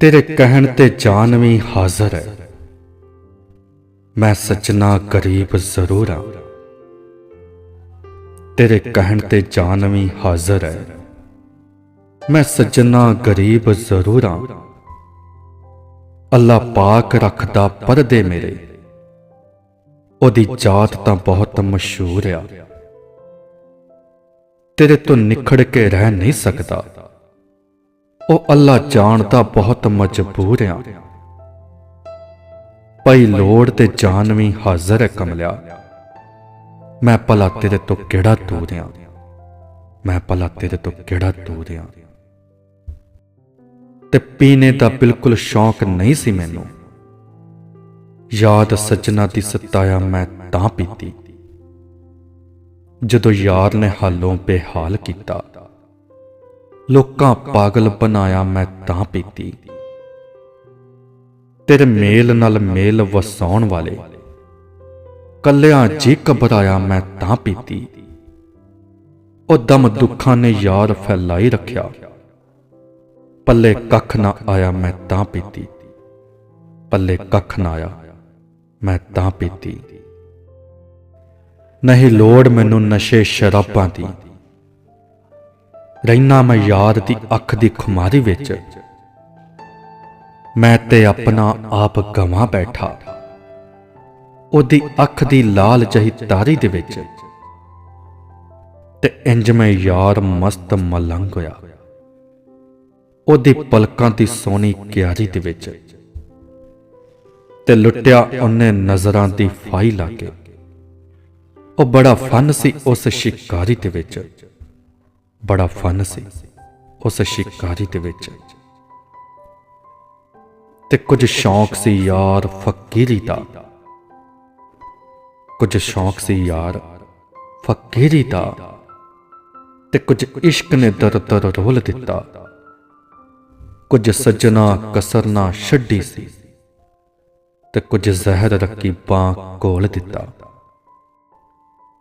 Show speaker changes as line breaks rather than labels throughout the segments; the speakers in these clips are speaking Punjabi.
ਤੇਰੇ ਕਹਿਣ ਤੇ ਜਾਨ ਵੀ ਹਾਜ਼ਰ ਹੈ। ਮੈਂ ਸੱਜਣਾ ਗਰੀਬ ਜ਼ਰੂਰ ਹਾਂ। ਤੇਰੇ ਕਹਿਣ ਤੇ ਜਾਨ ਵੀ ਹਾਜ਼ਰ ਹੈ। ਮੈਂ ਸੱਜਣਾ ਗਰੀਬ ਜ਼ਰੂਰ ਹਾਂ। ਅੱਲਾ ਪਾਕ ਰੱਖਦਾ ਪਰਦੇ ਮੇਰੇ। ਉਹਦੀ ਜਾਤ ਤਾਂ ਬਹੁਤ ਮਸ਼ਹੂਰ ਆ। ਤੇਰੇ ਤੋਂ ਨਿਖੜ ਕੇ ਰਹਿ ਨਹੀਂ ਸਕਦਾ। ਉਹ ਅੱਲਾ ਜਾਣਦਾ ਬਹੁਤ ਮਜਬੂਰ ਆ। ਪਈ ਲੋੜ ਤੇ ਜਾਨ ਵੀ ਹਾਜ਼ਰ ਹੈ ਕਮਲਿਆ। ਮੈਂ ਭਲਾ ਤੇਰੇ ਤੋਂ ਕਿਹੜਾ ਦੂਰ ਆ? ਮੈਂ ਭਲਾ ਤੇਰੇ ਤੋਂ ਕਿਹੜਾ ਦੂਰ ਆ? ਤੇ ਪੀਣੇ ਦਾ ਬਿਲਕੁਲ ਸ਼ੌਕ ਨਹੀਂ ਸੀ ਮੈਨੂੰ। ਯਾਦ ਸੱਜਣਾ ਦੀ ਸਤਾਇਆ ਮੈਂ ਤਾਂ ਪੀਤੀ। ਜਦੋਂ ਯਾਰ ਨੇ ਹਾਲੋਂ ਬੇਹਾਲ ਕੀਤਾ ਲੋਕਾਂ ਪਾਗਲ ਬਣਾਇਆ ਮੈਂ ਤਾਂ ਪੀਤੀ। ਤੇਰੇ ਮੇਲ ਨਾਲ ਮੇਲ ਵਸਾਉਣ ਵਾਲੇ, ਕੱਲਿਆਂ ਜੀ ਘਬਰਾਇਆ ਮੈਂ ਤਾਂ ਪੀਤੀ। ਉਹ ਦਮ ਦੁੱਖਾਂ ਨੇ ਯਾਰ ਫੈਲਾਈ ਰੱਖਿਆ। ਪੱਲੇ ਕੱਖ ਨਾ ਆਇਆ ਮੈਂ ਤਾਂ ਪੀਤੀ। ਪੱਲੇ ਕੱਖ ਨਾ ਆਇਆ ਮੈਂ ਤਾਂ ਪੀਤੀ। ਨਹੀਂ ਲੋੜ ਮੈਨੂੰ ਨਸ਼ੇ ਸ਼ਰਾਬਾਂ ਦੀ। ਰਹਿਣਾ ਮੈਂ ਯਾਰ ਦੀ ਅੱਖ ਦੀ ਖੁਮਾਰੀ ਵਿੱਚ। ਮੈਂ ਤੇ ਆਪਣਾ ਆਪ ਗਵਾ ਬੈਠਾ। ਉਹਦੀ ਅੱਖ ਦੀ ਲਾਲ ਜਹੀ ਤਾਰੀ ਦੇ ਵਿੱਚ। ਤੇ ਇੰਜ ਮੈਂ ਯਾਰ ਮਸਤ ਮਲੰਗ ਹੋਇਆ। ਉਹਦੀ ਪਲਕਾਂ ਦੀ ਸੋਹਣੀ ਕਿਆਰੀ ਦੇ ਵਿੱਚ। ਤੇ ਲੁੱਟਿਆ ਉਹਨੇ ਨਜ਼ਰਾਂ ਦੀ ਫਾਈ ਲਾ ਕੇ। ਉਹ ਬੜਾ ਫਨ ਸੀ ਉਸ ਸ਼ਿਕਾਰੀ ਦੇ ਵਿੱਚ। ਬੜਾ ਫਨ ਸੀ ਉਸ ਸ਼ਿਕਾਰੀ ਦੇ ਵਿੱਚ। ਤੇ ਕੁਝ ਸ਼ੌਂਕ ਸੀ ਯਾਰ ਫਕੀਰੀ ਦਾ। ਕੁਝ ਸ਼ੌਂਕ ਸੀ ਯਾਰ ਫਕੀਰੀ ਦਾ। ਤੇ ਕੁਝ ਇਸ਼ਕ ਨੇ ਦਰ ਦਰ ਰੋਲ ਦਿੱਤਾ। ਕੁਝ ਸੱਜਣਾ ਕਸਰ ਨਾ ਛੱਡੀ ਸੀ। ਤੇ ਕੁਝ ਜ਼ਹਿਰ ਰਕੀਬਾਂ ਕੋਲ ਦਿੱਤਾ।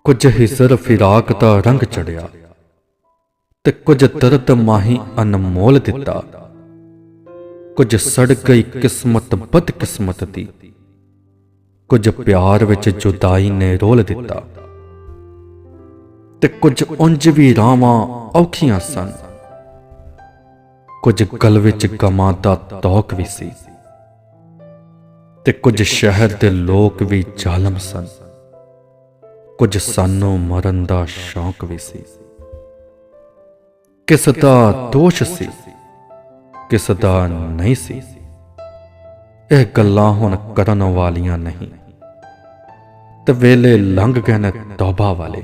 ਕੁਝ ਹਿਸਰ ਫਿਰਾਕ ਦਾ ਰੰਗ ਚੜਿਆ। ਤੇ ਕੁਝ ਦਰਦ ਮਾਹੀ ਅਨਮੋਲ ਦਿੱਤਾ। ਕੁਝ ਸੜ ਗਈ ਕਿਸਮਤ ਬਦ ਕਿਸਮਤ ਦੀ। ਕੁਝ ਪਿਆਰ ਵਿੱਚ ਜੁਦਾਈ ਨੇ ਰੋਲ ਦਿੱਤਾ। ਤੇ ਕੁਝ ਉਂਝ ਵੀ ਰਾਵਾਂ ਔਖੀਆਂ ਸਨ। ਕੁਝ ਗਲ ਵਿੱਚ ਗਮਾਂ ਦਾ ਤੌਕ ਵੀ ਸੀ। ਤੇ ਕੁਝ ਸ਼ਹਿਰ ਦੇ ਲੋਕ ਵੀ ਜ਼ਾਲਮ ਸਨ। ਕੁਝ ਸਾਨੂੰ ਮਰਨ ਦਾ ਸ਼ੌਕ ਵੀ ਸੀ। ਕਿਸ ਦਾ ਦੋਸ਼ ਸੀ ਕਿਸ ਦਾ ਨਹੀਂ ਸੀ। ਇਹ ਗੱਲਾਂ ਹੁਣ ਕਰਨ ਵਾਲੀਆਂ ਨਹੀਂ। ਤੇ ਵੇਲੇ ਲੰਘ ਗਏ ਨੇ ਤੌਬਾ ਵਾਲੇ।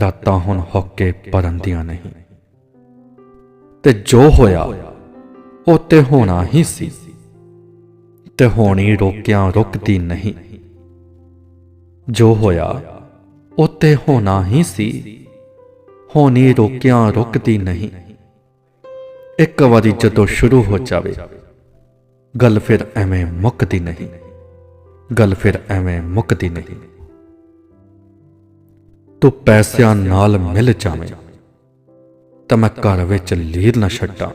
ਰਾਤਾਂ ਹੁਣ ਹੋਕੇ ਪਰੰਦੀਆਂ ਨਹੀਂ। ਤੇ ਜੋ ਹੋਇਆ, ਉਹ ਤੇ ਹੋਣਾ ਹੀ ਸੀ। ਤੇ ਹੋਣੀ ਰੋਕਿਆਂ ਰੁਕਦੀ ਨਹੀਂ। ਜੋ ਹੋਇਆ, ਉਹ ਤੇ ਹੋਣਾ ਹੀ ਸੀ। ਹੋਣੀ ਰੋਕਿਆਂ ਰੁਕਦੀ ਨਹੀਂ। ਇੱਕ ਵਾਰੀ ਜਦੋਂ ਸ਼ੁਰੂ ਹੋ ਜਾਵੇ, ਗੱਲ ਫਿਰ ਐਵੇਂ ਮੁੱਕਦੀ ਨਹੀਂ। ਗੱਲ ਫਿਰ ਐਵੇਂ ਮੁੱਕਦੀ ਨਹੀਂ। ਤੂੰ ਪੈਸਿਆਂ ਨਾਲ ਮਿਲ ਜਾਵੇਂ, ਤਾਂ ਮੈਂ ਘਰ ਵਿੱਚ ਲੀਰ ਨਾ ਛੱਡਾਂ।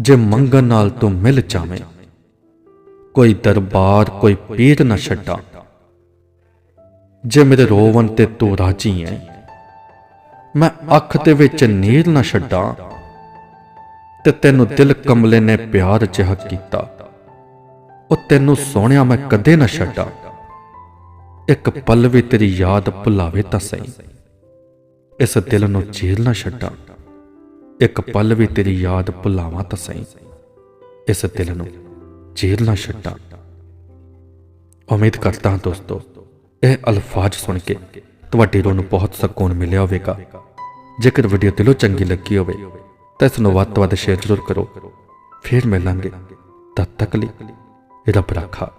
ਜੇ ਮੰਗਣ ਨਾਲ ਤੂੰ ਮਿਲ ਜਾਵੇਂ, ਕੋਈ ਦਰਬਾਰ, ਕੋਈ ਪੀਰ ਨਾ ਛੱਡਾਂ। ਜੇ ਮੇਰੇ ਰੋਵਣ ਤੇ ਤੂੰ ਰਾਜੀ ਹੈ ਮੈਂ ਅੱਖ ਦੇ ਵਿੱਚ ਨੀਰ ਨਾ ਛੱਡਾਂ ਤੇ ਤੈਨੂੰ ਦਿਲ ਕਮਲੇ ਨੇ ਪਿਆਰ ਜਿਹਾ ਕੀਤਾ। ਉਹ ਤੈਨੂੰ ਸੋਹਣਿਆ ਮੈਂ ਕਦੇ ਨਾ ਛੱਡਾਂ। ਇੱਕ ਪਲ ਵੀ ਤੇਰੀ ਯਾਦ ਭੁਲਾਵੇ ਤਾਂ ਸਹੀ। ਇਸ ਦਿਲ ਨੂੰ ਜੇਲ ਨਾ ਛੱਡਾਂ। ਇੱਕ ਪਲ ਵੀ ਤੇਰੀ ਯਾਦ ਭੁਲਾਵਾਂ ਤਾਂ ਸਹੀ। ਇਸ ਦਿਲ ਨੂੰ ਜੇਲ ਨਾ ਛੱਡਾਂ। ਉਮੀਦ ਕਰਦਾ ਹਾਂ ਦੋਸਤੋ, ਇਹ ਅਲਫਾਜ਼ ਸੁਣ ਕੇ ਤੁਹਾਡੀ ਰੂਹ ਨੂੰ ਬਹੁਤ ਸਕੂਨ ਮਿਲਿਆ ਹੋਵੇਗਾ। ਜੇਕਰ ਵੀਡੀਓ ਦਿਲੋਂ ਚੰਗੀ ਲੱਗੀ ਹੋਵੇ, ਤਾਂ ਇਸ ਨੂੰ ਵੱਧ ਤੋਂ ਵੱਧ ਸ਼ੇਅਰ ਜ਼ਰੂਰ ਕਰੋ। ਫਿਰ ਮਿਲਾਂਗੇ। ਤਦ ਤੱਕ ਲਈ ਰੱਬ ਰੱਖਾ।